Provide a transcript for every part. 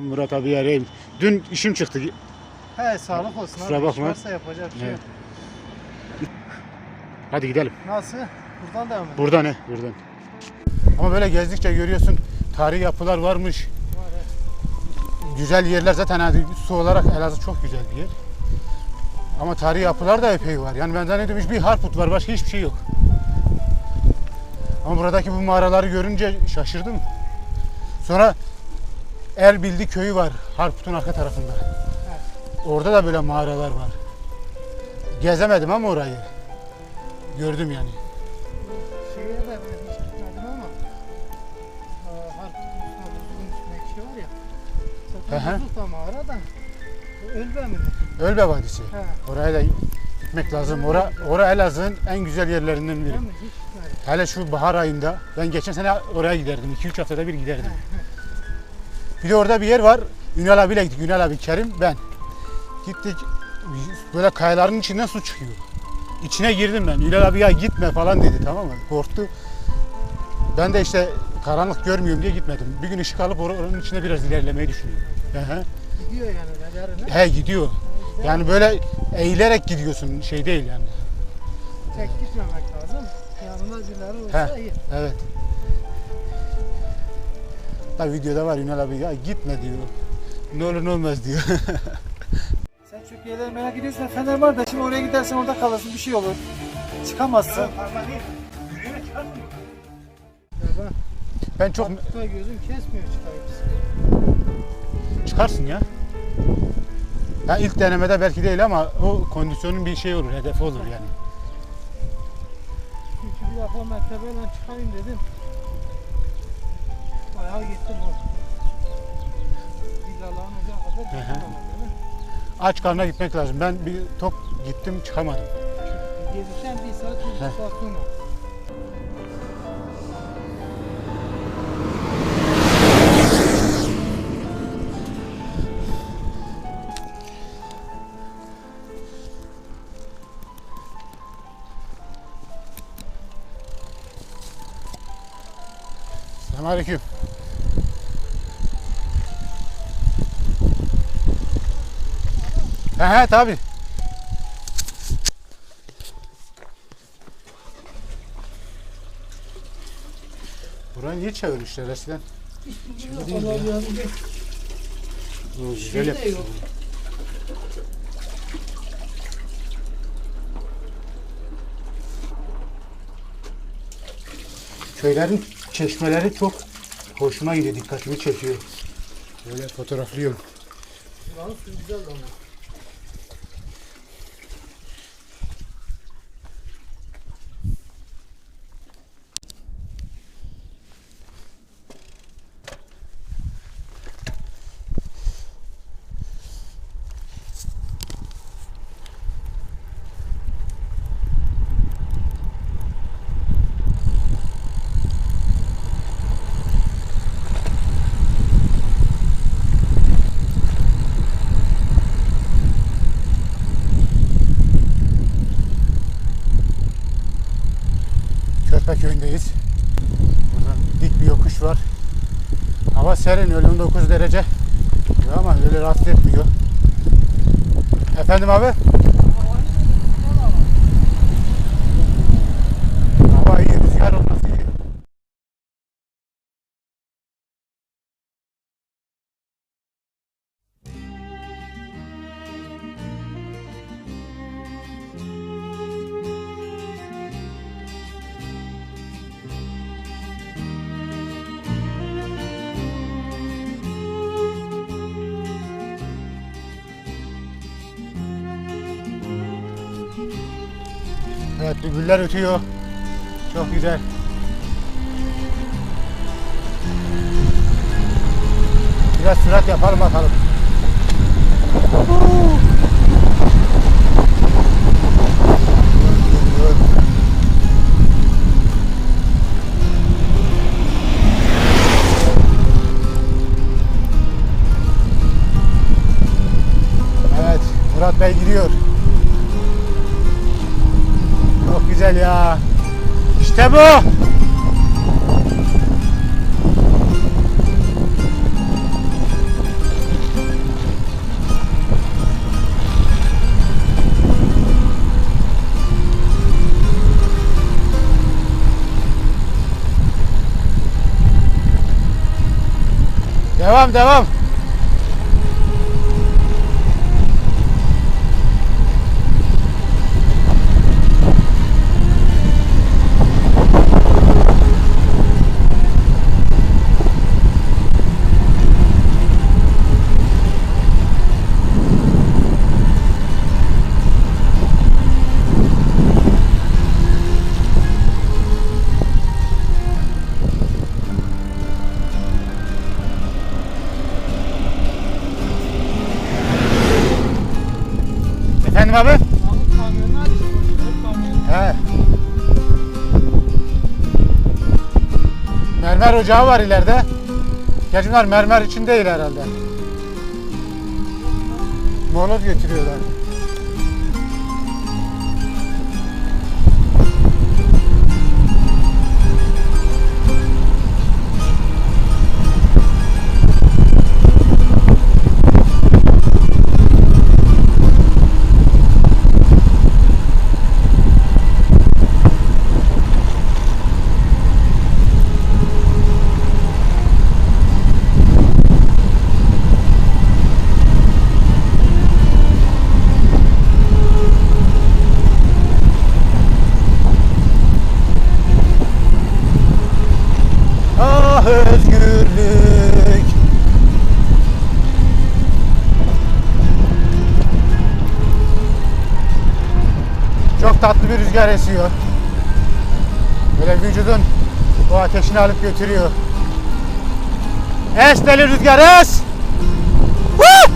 Murat abi arayayım. Dün işim çıktı. He sağlık olsun Kusura abi. bakma. Varsa yapacak bir şey Evet. yok. Hadi gidelim. Nasıl? Buradan devam edelim. Buradan he, buradan. Ama böyle gezdikçe görüyorsun tarihi yapılar varmış. Var he. Güzel yerler zaten hani su olarak Elazığ çok güzel bir yer. Ama tarihi yapılar da epey var. Yani ben zannediyorum bir Harput var başka hiçbir şey yok. Ama buradaki bu mağaraları görünce şaşırdım. Sonra Erbildi köyü var Harput'un arka tarafında. Orada da böyle mağaralar var. Gezemedim ama orayı. Gördüm yani. Şeye de ben hiç gitmedim ama e, Harput'un üstüne üstündeki şey var ya. Zaten buzluk da mağara da. Ölbe mi? Ölbe Vadisi. He. Oraya da gitmek lazım. Ora, ora Elazığ'ın en güzel yerlerinden biri. Hele şu bahar ayında ben geçen sene oraya giderdim. 2-3 haftada bir giderdim. Bir de orada bir yer var. Ünal abiyle gittik. Ünal abi, Kerim, ben. Gittik. Böyle kayaların içinden su çıkıyor. İçine girdim ben. Ünal abi ya gitme falan dedi tamam mı? Korktu. Ben de işte karanlık görmüyorum diye gitmedim. Bir gün ışık alıp or- oranın içine biraz ilerlemeyi düşünüyorum. Hı. Gidiyor yani öyle yarın. He gidiyor. Yani böyle eğilerek gidiyorsun şey değil yani. Tek gitmemek lazım. Yanında birileri olsa He. iyi. Evet. Tabi videoda var Ünal abi ya gitme diyor. Ne olur ne olmaz diyor. Sen çok yerleri merak ediyorsan Fener var da şimdi oraya gidersen orada kalırsın bir şey olur. Çıkamazsın. Ben çok Hatta gözüm kesmiyor çıkayım. çıkarsın ya. Ya ilk denemede belki değil ama o kondisyonun bir şey olur, hedefi olur yani. Çünkü bir defa mertebeyle çıkayım dedim. Bayağı gittim o. Villaların ocağı kadar Hı hı. değil mi? Aç karnına gitmek lazım. Ben bir top gittim çıkamadım. Gezirken bir saat, bir Heh. saat sonra. Selamünaleyküm. He he tabi. Burayı niye çevirmişler eskiden? Çevir değil ya. Oo, Şey Güzel yapmışlar. Köylerin çeşmeleri çok hoşuma gidiyor, dikkatimi çekiyor. Böyle fotoğraflıyorum. Buranın suyu güzel ama. Körpe köyündeyiz. Burada dik bir yokuş var. Hava serin, öyle 19 derece. Ama öyle rahatsız etmiyor. Efendim abi? Evet, bülbüller ötüyor. Çok güzel. Biraz sürat yapalım bakalım. Evet, Murat Bey gidiyor. güzel ya. İşte bu. Devam devam. Ocağı var ileride. Gerçi bunlar mermer için değil herhalde. Moloz götürüyorlar. Rüzgar esiyor. Böyle vücudun o ateşini alıp götürüyor. Es deli rüzgar es! Woo!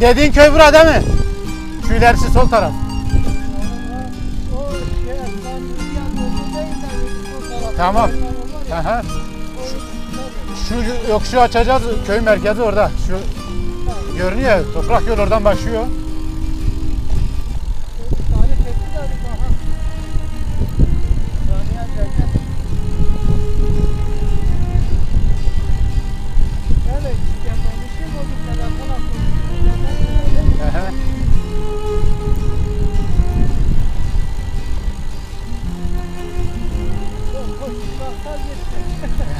Dediğin köy bura değil mi? Şu ilerisi sol taraf. Tamam. Aha. Şu yokuşu açacağız. Köy merkezi orada. Şu görünüyor. Toprak yol oradan başlıyor.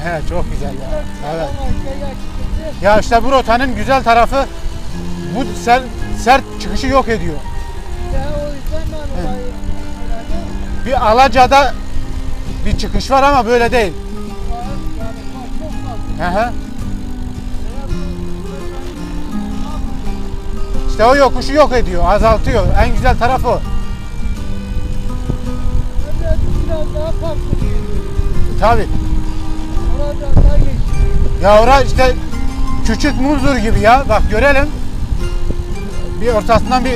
He, çok güzel ya. Evet. Ya işte bu rotanın güzel tarafı bu sert, sert çıkışı yok ediyor. herhalde Bir Alaca'da bir çıkış var ama böyle değil. Hı hı. İşte o yokuşu yok ediyor, azaltıyor. En güzel taraf o. Tabii. Ya ora işte küçük muzur gibi ya. Bak görelim. Bir ortasından bir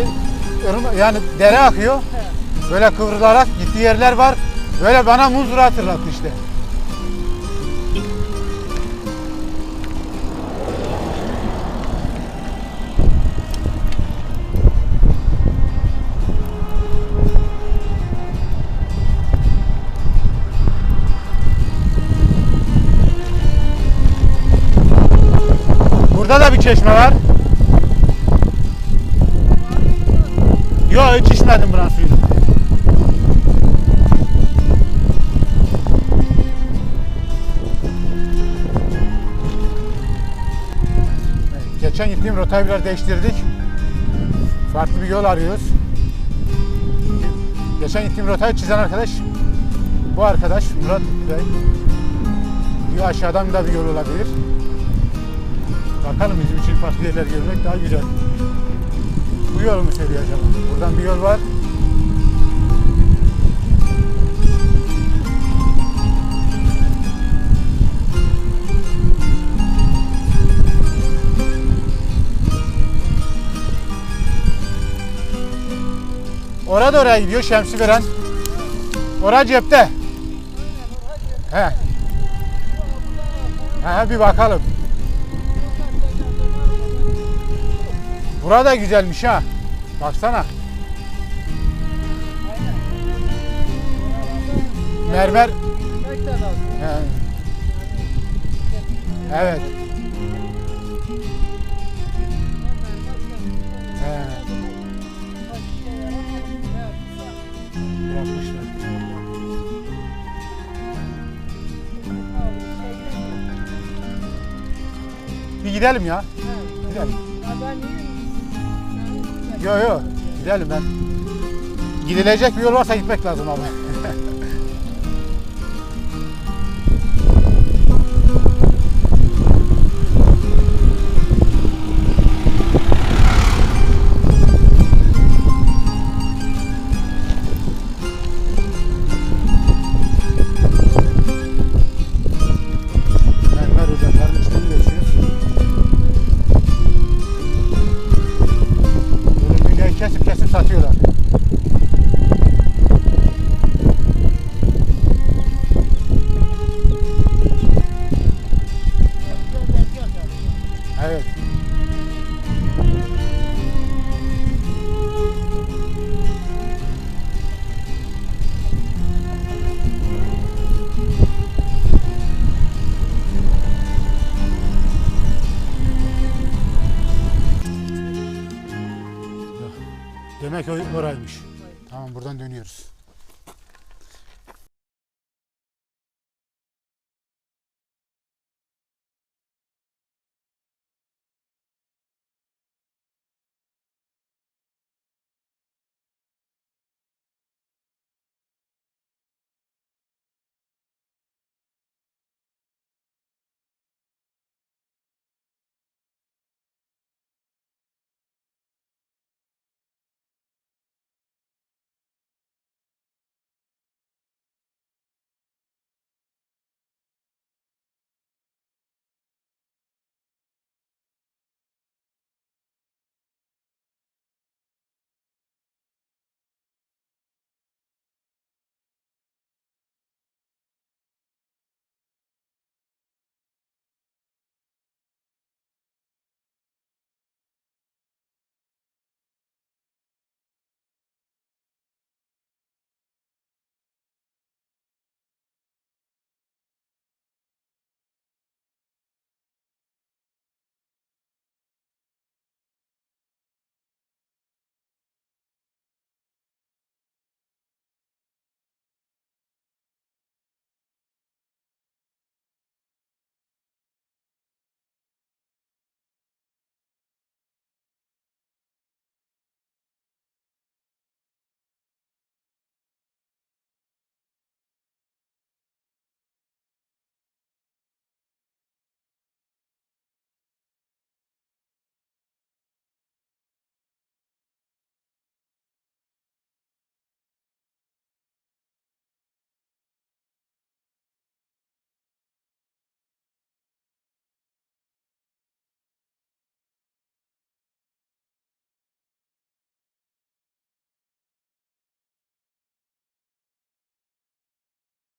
yani dere akıyor. Böyle kıvrılarak gittiği yerler var. Böyle bana muzuru hatırlattı işte. Çeşme var. Yok hiç içmedim buranın suyunu. Geçen gittiğim rotayı biraz değiştirdik. Farklı bir yol arıyoruz. Geçen gittiğim rotayı çizen arkadaş bu arkadaş Murat Bey. Bir aşağıdan da bir yol olabilir. Bakalım bizim için farklı yerler görmek daha güzel. Bu yol mu söylüyor acaba? Buradan bir yol var. Orada oraya gidiyor Şemsi veren. Orada cepte. He. He bir bakalım. Burada güzelmiş ha. Baksana. Mermer. Evet. Bir gidelim ya. Gidelim. Ya ben niye? Yo yo gidelim ben. Gidilecek bir yol varsa gitmek lazım abi. Demek oraymış. Tamam buradan dönüyoruz.